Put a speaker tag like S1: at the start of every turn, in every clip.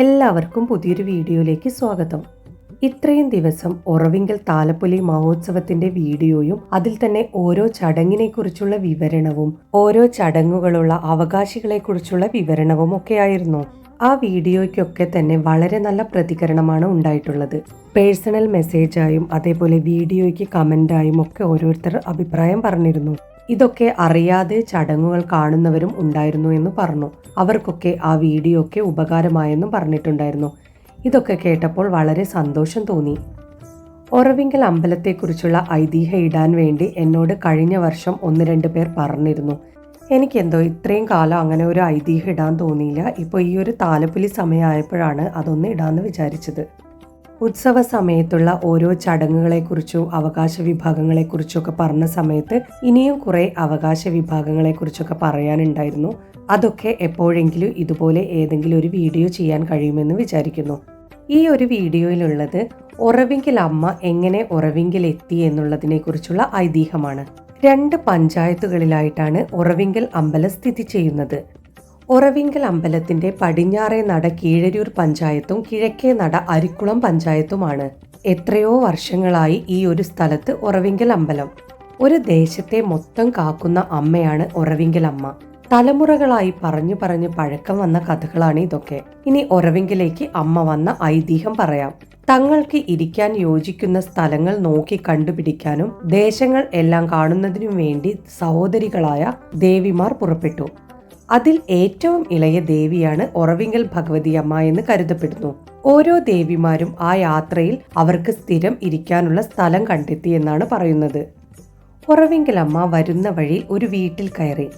S1: എല്ലാവർക്കും പുതിയൊരു വീഡിയോയിലേക്ക് സ്വാഗതം. ഇത്രയും ദിവസം ഉറവിങ്കൽ താലപ്പൊലി മഹോത്സവത്തിന്റെ വീഡിയോയും അതിൽ തന്നെ ഓരോ ചടങ്ങിനെക്കുറിച്ചുള്ള വിവരണവും ഓരോ ചടങ്ങുകളുള്ള അവകാശികളെക്കുറിച്ചുള്ള വിവരണവും ഒക്കെയായിരുന്നു. ആ വീഡിയോയ്ക്കൊക്കെ തന്നെ വളരെ നല്ല പ്രതികരണമാണ് ഉണ്ടായിട്ടുള്ളത്. പേഴ്സണൽ മെസ്സേജായും അതേപോലെ വീഡിയോയ്ക്ക് കമന്റായും ഒക്കെ ഓരോരുത്തർ അഭിപ്രായം പറഞ്ഞിരുന്നു. ഇതൊക്കെ അറിയാതെ ചടങ്ങുകൾ കാണുന്നവരും ഉണ്ടായിരുന്നു എന്ന് പറഞ്ഞു. അവർക്കൊക്കെ ആ വീഡിയോ ഒക്കെ ഉപകാരമായെന്നും പറഞ്ഞിട്ടുണ്ടായിരുന്നു. ഇതൊക്കെ കേട്ടപ്പോൾ വളരെ സന്തോഷം തോന്നി. ഒറവിങ്കൽ അമ്പലത്തെക്കുറിച്ചുള്ള ഐതിഹ്യം ഇടാൻ വേണ്ടി എന്നോട് കഴിഞ്ഞ വർഷം ഒന്ന് രണ്ട് പേർ പറഞ്ഞിരുന്നു. എനിക്കെന്തോ ഇത്രയും കാലം അങ്ങനെ ഒരു ഐതിഹ്യം ഇടാൻ തോന്നിയില്ല. ഇപ്പോൾ ഈ ഒരു താലപ്പൊലി സമയമായപ്പോഴാണ് അതൊന്ന് ഇടാമെന്ന് വിചാരിച്ചത്. ഉത്സവ സമയത്തുള്ള ഓരോ ചടങ്ങുകളെക്കുറിച്ചോ അവകാശ വിഭാഗങ്ങളെക്കുറിച്ചൊക്കെ പറഞ്ഞ സമയത്ത് ഇനിയും കുറേ അവകാശ വിഭാഗങ്ങളെക്കുറിച്ചൊക്കെ പറയാനുണ്ടായിരുന്നു. അതൊക്കെ എപ്പോഴെങ്കിലും ഇതുപോലെ ഏതെങ്കിലും ഒരു വീഡിയോ ചെയ്യാൻ കഴിയുമെന്ന് വിചാരിക്കുന്നു. ഈ ഒരു വീഡിയോയിലുള്ളത് ഉറവിങ്കിൽ അമ്മ എങ്ങനെ ഉറവിങ്കിൽ എത്തി എന്നുള്ളതിനെ കുറിച്ചുള്ള ഐതിഹ്യമാണ്. രണ്ട് പഞ്ചായത്തുകളിലായിട്ടാണ് ഉറവിങ്കൽ അമ്പലം സ്ഥിതി ചെയ്യുന്നത്. ഉറവിങ്കൽ അമ്പലത്തിന്റെ പടിഞ്ഞാറേ നട കീഴരൂർ പഞ്ചായത്തും കിഴക്കേ നട അരിക്കുളം പഞ്ചായത്തുമാണ്. എത്രയോ വർഷങ്ങളായി ഈ ഒരു സ്ഥലത്ത് ഉറവിങ്കൽ അമ്പലം. ഒരു ദേശത്തെ മൊത്തം കാക്കുന്ന അമ്മയാണ് ഉറവിങ്കൽ അമ്മ. തലമുറകളായി പറഞ്ഞു പറഞ്ഞു പഴക്കം വന്ന കഥകളാണ് ഇതൊക്കെ. ഇനി ഉറവിങ്കിലേക്ക് അമ്മ വന്ന ഐതിഹ്യം പറയാം. തങ്ങൾക്ക് ഇരിക്കാൻ യോജിക്കുന്ന സ്ഥലങ്ങൾ നോക്കി കണ്ടുപിടിക്കാനും ദേശങ്ങൾ എല്ലാം കാണുന്നതിനും വേണ്ടി സഹോദരികളായ ദേവിമാർ പുറപ്പെട്ടു. അതിൽ ഏറ്റവും ഇളയ ദേവിയാണ് ഒറവിങ്കൽ ഭഗവതി അമ്മ എന്ന് കരുതപ്പെടുന്നു. ഓരോ ദേവിമാരും ആ യാത്രയിൽ അവർക്ക് സ്ഥിരം ഇരിക്കാനുള്ള സ്ഥലം കണ്ടെത്തി എന്നാണ് പറയുന്നത്. ഒറവിങ്കൽ അമ്മ വരുന്ന വഴി ഒരു വീട്ടിൽ കയറി.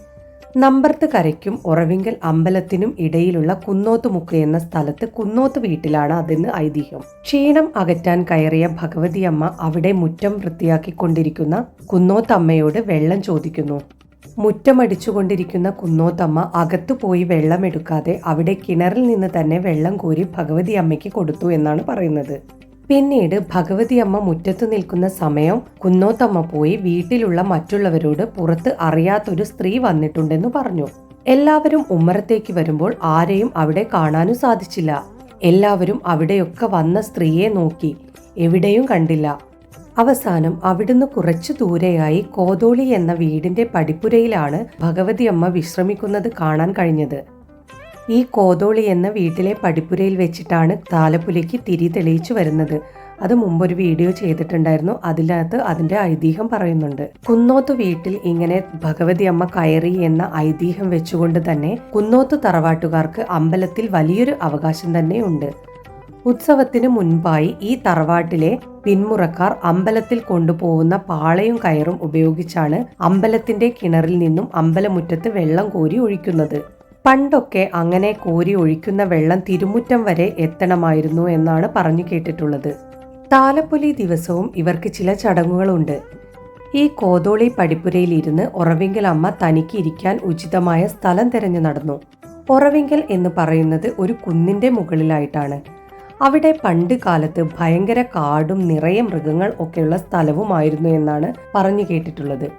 S1: നമ്പർത്ത് കരയ്ക്കും ഉറവിങ്കൽ അമ്പലത്തിനും ഇടയിലുള്ള കുന്നോത്തുമുക്ക് എന്ന സ്ഥലത്ത് കുന്നോത്ത് വീട്ടിലാണ് അതെന്ന് ഐതിഹ്യം. ക്ഷീണം അകറ്റാൻ കയറിയ ഭഗവതിയമ്മ അവിടെ മുറ്റം വൃത്തിയാക്കിക്കൊണ്ടിരിക്കുന്ന കുന്നോത്തമ്മയോട് വെള്ളം ചോദിക്കുന്നു. മുറ്റമടിച്ചുകൊണ്ടിരിക്കുന്ന കുന്നോത്തമ്മ അകത്തു പോയി വെള്ളമെടുക്കാതെ അവിടെ കിണറിൽ നിന്ന് തന്നെ വെള്ളം കോരി ഭഗവതി അമ്മയ്ക്ക് കൊടുത്തു എന്നാണ് പറയുന്നത്. പിന്നീട് ഭഗവതി അമ്മ മുറ്റത്തു നിൽക്കുന്ന സമയം കുന്നോത്തമ്മ പോയി വീട്ടിലുള്ള മറ്റുള്ളവരോട് പുറത്ത് അറിയാത്തൊരു സ്ത്രീ വന്നിട്ടുണ്ടെന്ന് പറഞ്ഞു. എല്ലാവരും ഉമ്മറത്തേക്ക് വരുമ്പോൾ ആരെയും അവിടെ കാണാനും സാധിച്ചില്ല. എല്ലാവരും അവിടെയൊക്കെ വന്ന സ്ത്രീയെ നോക്കി. എവിടെയും കണ്ടില്ല. അവസാനം അവിടുന്ന് കുറച്ചു ദൂരെയായി കോതോളി എന്ന വീടിന്റെ പടിപ്പുരയിലാണ് ഭഗവതി അമ്മ വിശ്രമിക്കുന്നത് കാണാൻ കഴിഞ്ഞത്. ഈ കോതോളി എന്ന വീട്ടിലെ പടിപ്പുരയിൽ വെച്ചിട്ടാണ് താലപ്പുലിക്ക് തിരി തെളിയിച്ചു വരുന്നത്. അത് മുമ്പൊരു വീഡിയോ ചെയ്തിട്ടുണ്ടായിരുന്നു. അതിനകത്ത് അതിന്റെ ഐതിഹ്യം പറയുന്നുണ്ട്. കുന്നോത്ത് വീട്ടിൽ ഇങ്ങനെ ഭഗവതി അമ്മ കയറി എന്ന ഐതിഹ്യം വെച്ചുകൊണ്ട് തന്നെ കുന്നോത്ത് തറവാട്ടുകാർക്ക് അമ്പലത്തിൽ വലിയൊരു അവകാശം തന്നെ ഉണ്ട് ഉത്സവത്തിന് മുൻപായി ഈ തറവാട്ടിലെ പിന്മുറക്കാർ അമ്പലത്തിൽ കൊണ്ടുപോകുന്ന പാളയും കയറും ഉപയോഗിച്ചാണ് അമ്പലത്തിന്റെ കിണറിൽ നിന്നും അമ്പലമുറ്റത്ത് വെള്ളം കോരി ഒഴിക്കുന്നത്. പണ്ടൊക്കെ അങ്ങനെ കോരി ഒഴിക്കുന്ന വെള്ളം തിരുമുറ്റം വരെ എത്തണമായിരുന്നു എന്നാണ് പറഞ്ഞു കേട്ടിട്ടുള്ളത്. താലപ്പൊലി ദിവസവും ഇവർക്ക് ചില ചടങ്ങുകളുണ്ട്. ഈ കോതോളി പടിപ്പുരയിൽ ഇരുന്ന് ഉറവിങ്കൽ അമ്മ തനിക്ക് ഇരിക്കാൻ ഉചിതമായ സ്ഥലം തിരഞ്ഞു നടന്നു. ഉറവിങ്കൽ എന്ന് പറയുന്നത് ഒരു കുന്നിന്റെ മുകളിലായിട്ടാണ്. അവിടെ പണ്ട് കാലത്ത് ഭയങ്കര കാടും നിറയെ മൃഗങ്ങൾ ഒക്കെയുള്ള സ്ഥലവുമായിരുന്നു എന്നാണ് പറഞ്ഞു കേട്ടിട്ടുള്ളത്.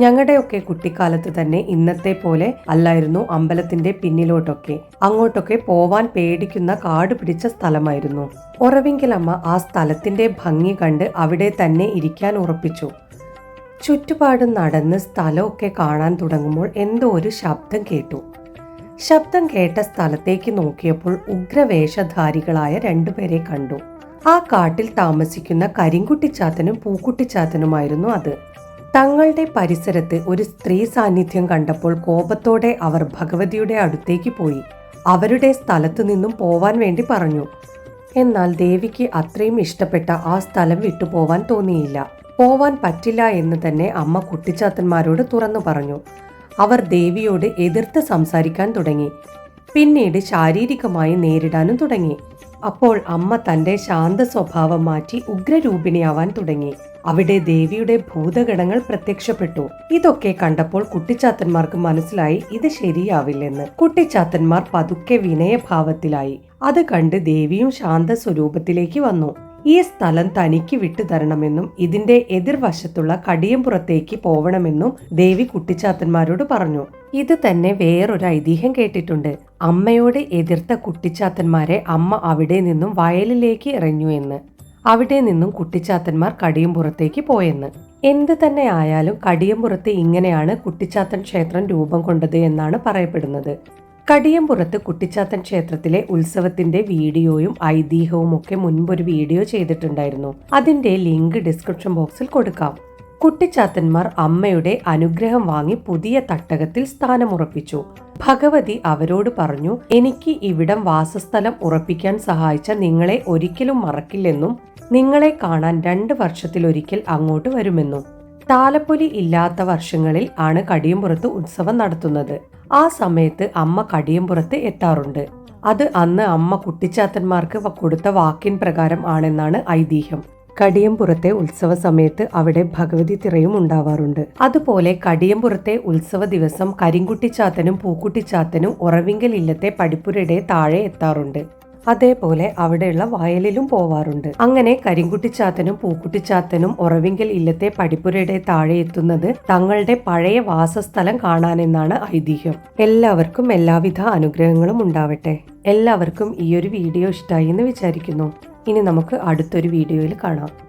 S1: ഞങ്ങളുടെയൊക്കെ കുട്ടിക്കാലത്ത് തന്നെ ഇന്നത്തെ പോലെ അല്ലായിരുന്നു അമ്പലത്തിന്റെ പിന്നിലോട്ടൊക്കെ. അങ്ങോട്ടൊക്കെ പോവാൻ പേടിക്കുന്ന കാട് പിടിച്ച സ്ഥലമായിരുന്നു. ഉറവിങ്കിലമ്മ ആ സ്ഥലത്തിന്റെ ഭംഗി കണ്ട് അവിടെ തന്നെ ഇരിക്കാൻ ഉറപ്പിച്ചു. ചുറ്റുപാടും നടന്ന് സ്ഥലമൊക്കെ കാണാൻ തുടങ്ങുമ്പോൾ എന്തോ ഒരു ശബ്ദം കേട്ടു. ശബ്ദം കേട്ട സ്ഥലത്തേക്ക് നോക്കിയപ്പോൾ ഉഗ്രവേഷധാരികളായ രണ്ടുപേരെ കണ്ടു. ആ കാട്ടിൽ താമസിക്കുന്ന കരിങ്കുട്ടിച്ചാത്തനും പൂക്കുട്ടിച്ചാത്തനുമായിരുന്നു അത്. തങ്ങളുടെ പരിസരത്ത് ഒരു സ്ത്രീ സാന്നിധ്യം കണ്ടപ്പോൾ കോപത്തോടെ അവർ ഭഗവതിയുടെ അടുത്തേക്ക് പോയി. അവരുടെ സ്ഥലത്തു നിന്നും പോവാൻ വേണ്ടി പറഞ്ഞു. എന്നാൽ ദേവിക്ക് അത്രയും ഇഷ്ടപ്പെട്ട ആ സ്ഥലം വിട്ടുപോവാൻ തോന്നിയില്ല. പോവാൻ പറ്റില്ല എന്ന് തന്നെ അമ്മ കുട്ടിച്ചാത്തന്മാരോട് തുറന്നു പറഞ്ഞു. അവർ ദേവിയോട് എതിർത്ത് സംസാരിക്കാൻ തുടങ്ങി. പിന്നീട് ശാരീരികമായി നേരിടാനും തുടങ്ങി. അപ്പോൾ അമ്മ തന്റെ ശാന്ത സ്വഭാവം മാറ്റി ഉഗ്രരൂപിണിയാവാൻ തുടങ്ങി. അവിടെ ദേവിയുടെ ഭൂതഗണങ്ങൾ പ്രത്യക്ഷപ്പെട്ടു. ഇതൊക്കെ കണ്ടപ്പോൾ കുട്ടിച്ചാത്തന്മാർക്ക് മനസ്സിലായി ഇത് ശരിയാവില്ലെന്ന്. കുട്ടിച്ചാത്തന്മാർ പതുക്കെ വിനയഭാവത്തിലായി. അത് കണ്ട് ദേവിയും ശാന്ത സ്വരൂപത്തിലേക്ക് വന്നു. ഈ സ്ഥലം തനിക്ക് വിട്ടു തരണമെന്നും ഇതിന്റെ എതിർവശത്തുള്ള കടിയമ്പുറത്തേക്ക് പോവണമെന്നും ദേവി കുട്ടിച്ചാത്തന്മാരോട് പറഞ്ഞു. ഇത് തന്നെ വേറൊരു ഐതിഹ്യം കേട്ടിട്ടുണ്ട്. അമ്മയോട് എതിർത്ത കുട്ടിച്ചാത്തന്മാരെ അമ്മ അവിടെ നിന്നും വയലിലേക്ക് എറിഞ്ഞു എന്ന്. അവിടെ നിന്നും കുട്ടിച്ചാത്തന്മാർ കടിയമ്പുറത്തേക്ക് പോയെന്ന്. എന്ത് തന്നെ ആയാലും കടിയമ്പുറത്ത് ഇങ്ങനെയാണ് കുട്ടിച്ചാത്തൻ ക്ഷേത്രം രൂപം കൊണ്ടത് എന്നാണ് പറയപ്പെടുന്നത്. കടിയമ്പുറത്ത് കുട്ടിച്ചാത്തൻ ക്ഷേത്രത്തിലെ ഉത്സവത്തിന്റെ വീഡിയോയും ഐതിഹ്യവും ഒക്കെ മുൻപൊരു വീഡിയോ ചെയ്തിട്ടുണ്ടായിരുന്നു. അതിന്റെ ലിങ്ക് ഡിസ്ക്രിപ്ഷൻ ബോക്സിൽ കൊടുക്കാം. കുട്ടിച്ചാത്തന്മാർ അമ്മയുടെ അനുഗ്രഹം വാങ്ങി പുതിയ തട്ടകത്തിൽ സ്ഥാനമുറപ്പിച്ചു. ഭഗവതി അവരോട് പറഞ്ഞു എനിക്ക് ഇവിടം വാസസ്ഥലം ഉറപ്പിക്കാൻ സഹായിച്ച നിങ്ങളെ ഒരിക്കലും മറക്കില്ലെന്നും നിങ്ങളെ കാണാൻ രണ്ട് വർഷത്തിലൊരിക്കൽ അങ്ങോട്ട് വരുമെന്നും. താലപ്പൊലി ഇല്ലാത്ത വർഷങ്ങളിൽ ആണ് കടിയമ്പുറത്ത് ഉത്സവം നടത്തുന്നത്. ആ സമയത്ത് അമ്മ കടിയമ്പുറത്ത് എത്താറുണ്ട്. അത് അന്ന് അമ്മ കുട്ടിച്ചാത്തന്മാർക്ക് കൊടുത്ത വാക്കിൻ പ്രകാരം ആണെന്നാണ് ഐതിഹ്യം. കടിയമ്പുറത്തെ ഉത്സവ സമയത്ത് അവിടെ ഭഗവതി തിറയും ഉണ്ടാവാറുണ്ട്. അതുപോലെ കടിയമ്പുറത്തെ ഉത്സവ ദിവസം കരിങ്കുട്ടിച്ചാത്തനും പൂക്കുട്ടിച്ചാത്തനും ഉറവിങ്കൽ ഇല്ലത്തെ പടിപ്പുരയുടെ താഴെ എത്താറുണ്ട്. അതേപോലെ അവിടെയുള്ള വയലിലും പോവാറുണ്ട്. അങ്ങനെ കരിങ്കുട്ടിച്ചാത്തനും പൂക്കുട്ടിച്ചാത്തനും ഉറവിങ്കൽ ഇല്ലത്തെ പടിപ്പുരയുടെ താഴെ എത്തുന്നത് തങ്ങളുടെ പഴയ വാസസ്ഥലം കാണാനെന്നാണ് ഐതിഹ്യം. എല്ലാവർക്കും എല്ലാവിധ അനുഗ്രഹങ്ങളും ഉണ്ടാവട്ടെ. എല്ലാവർക്കും ഈ ഒരു വീഡിയോ ഇഷ്ടമായി എന്ന് വിചാരിക്കുന്നു. ഇനി നമുക്ക് അടുത്തൊരു വീഡിയോയിൽ കാണാം.